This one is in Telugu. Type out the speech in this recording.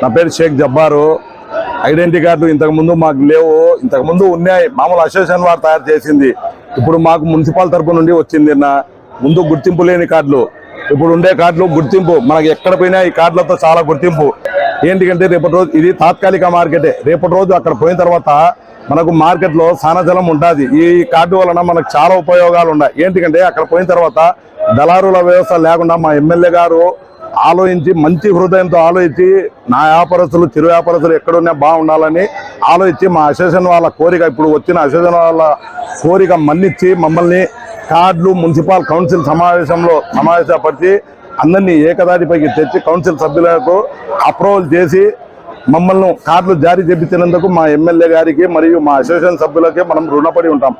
నా పేరు షేక్ జబ్బారు. ఐడెంటిటీ కార్డు ఇంతకు ముందు మాకు లేవు. ఇంతకు ముందు ఉన్నాయి. మామూలు అసోసియేషన్ వారు తయారు చేసింది. ఇప్పుడు మాకు మున్సిపల్ తరపు నుండి వచ్చింది నా. ముందు గుర్తింపు లేని కార్డులు. ఇప్పుడు ఉండే కార్డులు గుర్తింపు. మనకి ఎక్కడ పోయినా ఈ కార్డులతో చాలా గుర్తింపు. ఏంటికంటే రేపటి రోజు ఇది తాత్కాలిక మార్కెటే. రేపటి రోజు అక్కడ పోయిన తర్వాత మనకు మార్కెట్లో సానజలం ఉంటుంది. ఈ కార్డు వలన మనకు చాలా ఉపయోగాలు ఉన్నాయి. ఏంటికంటే అక్కడ పోయిన తర్వాత దళారుల వ్యవస్థ లేకుండా మా ఎమ్మెల్యే గారు ఆలోచించి మంచి హృదయంతో ఆలోచించి నా వ్యాపారస్తులు చిరు వ్యాపారస్తులు ఎక్కడున్నా బాగుండాలని ఆలోచించి మా అసోసియేషన్ వాళ్ళ కోరిక ఇప్పుడు వచ్చిన అసోసియేషన్ వాళ్ళ కోరిక మన్నించి మమ్మల్ని కార్డులు మున్సిపల్ కౌన్సిల్ సమావేశంలో సమావేశపరిచి అందరినీ ఏకదాటిపైకి తెచ్చి కౌన్సిల్ సభ్యులకు అప్రూవల్ చేసి మమ్మల్ని కార్డులు జారీ చేపించినందుకు మా ఎమ్మెల్యే గారికి మరియు మా అసోసియేషన్ సభ్యులకి మనం రుణపడి ఉంటాం.